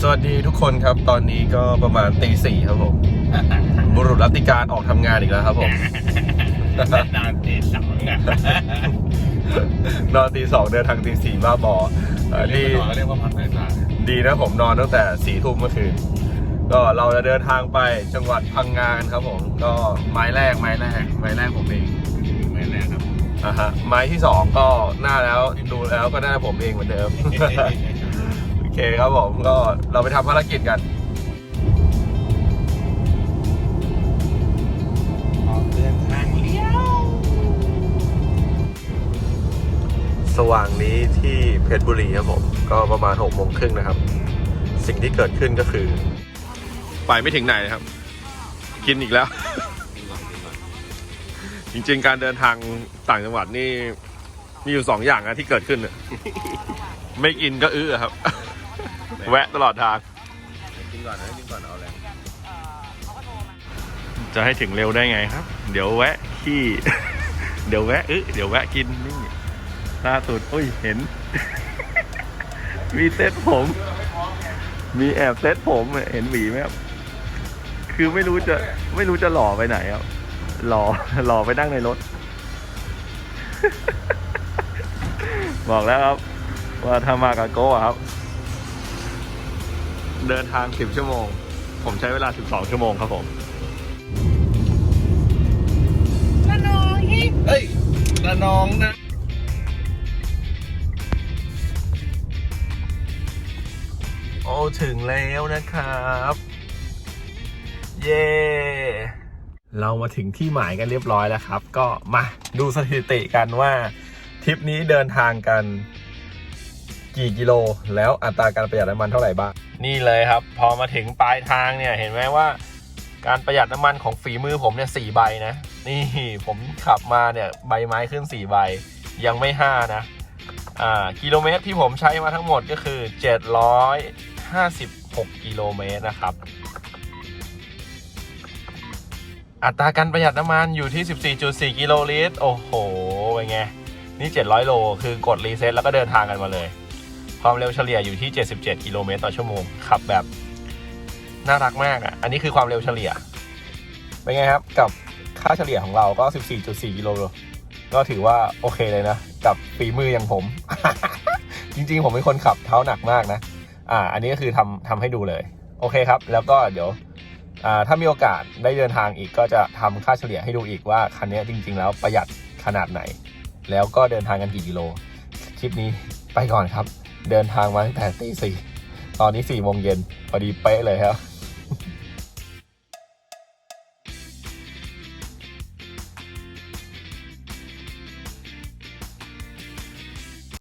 สวัสดีทุกคนครับ ตอนนี้ก็ประมาณตีสี่ครับผม บุรุษรัตติการออกทำงานอีกแล้วครับผม นอนตีสองอะนอนตีสองเดินทางตีสี่บ้าบอเอ่อเรียนี่กว่าเรียกว่าพักสายตาดีนะผมนอนตั้งแต่สี่ทุ่มเมื่อคืน ก็เราจะเดินทางไปจังหวัดพังงานครับผม ก็ไม้แรกไม้แรกไม้แรกผมเองไม่แน่ครับ อะฮะไม้ที่สองก็หน้าแล้วดูแล้วก็หน้าผมเองเหมือนเดิมโอ เคครับผมก็เราไปทำภารกิจกันออกเดินทางเลี้ยวสว่างนี้ที่เพชรบุรีครับผม ก็ประมาณหกโมงครึ่งนะครับ สิ่งที่เกิดขึ้นก็คือ ไปไม่ถึงไหนนะครับ กินอีกแล้ว จริงๆ การเดินทางต่างจังหวัดนี่ มีอยู่สองอย่างนะที่เกิดขึ้นน่ะไม่กินก็อื้อครับ แวะตลอดทาง กินก่อนนะกินก่อนเอาแรงจะให้ถึงเร็วได้ไงครับ เดี๋ยวแวะขี้ เดี๋ยวแวะอึเดี๋ยวแวะกินนี่ล่าสุดอุ้ยเห็น มีเซ็ตผม มีแอบเซ็ตผมอะเห็นหวีไหมครับคือไม่รู้จะไม่รู้จะหล่อไปไหนครับหล่อหล่อไปนั่งในรถ บอกแล้วครับ ว่าถ้ามากับโก้อะครับ เดินทางสิบชั่วโมง ผมใช้เวลาสิบสองชั่วโมงครับผมละนองฮิเฮ้ยละนองนะ โอ้ถึงแล้วนะครับ เย้เรามาถึงที่หมายกันเรียบร้อยแล้วครับ ก็มาดูสถิติกันว่าทริปนี้เดินทางกัน กี่กิโล แล้วอัตราการประหยัดน้ำมันเท่าไหร่บ้าง นี่เลยครับ พอมาถึงปลายทางเนี่ยเห็นไหมว่า การประหยัดน้ำมันของฝีมือผมเนี่ยสี่ใบนะ นี่ผมขับมาเนี่ยใบไม้ขึ้นสี่ใบ ยังไม่ห้านะอ่ากิโลเมตรที่ผมใช้มาทั้งหมดก็คือ 756 กิโลเมตรนะครับ อัตราการประหยัดน้ำมันอยู่ที่ 14.4 กิโลลิตร โอ้โหเป็นไงนี่ 700 โล คือกดรีเซ็ตแล้วก็เดินทางกันมาเลย ความเร็วเฉลี่ยอยู่ที่ 77 กิโลเมตรต่อชั่วโมงขับแบบน่ารักมากอะ อันนี้คือความเร็วเฉลี่ย เป็นไงครับ กับค่าเฉลี่ยของเราก็ 14.4 กิโลก็ถือว่าโอเคเลยนะ กับฝีมืออย่างผม จริงๆ ผมเป็นคนขับเท้าหนักมากนะ อ่า อันนี้ก็คือทำทำให้ดูเลย โอเคครับ แล้วก็เดี๋ยว อ่า ถ้ามีโอกาสได้เดินทางอีกก็จะทำค่าเฉลี่ยให้ดูอีกว่าคันนี้จริง ๆ แล้วประหยัดขนาดไหน แล้วก็เดินทางกันกี่กิโล คลิปนี้ไปก่อนครับ เดินทางมาตั้งแต่ตีสี่ตอนนี้สี่โมงเย็นพอดีเป๊ะเลยครับ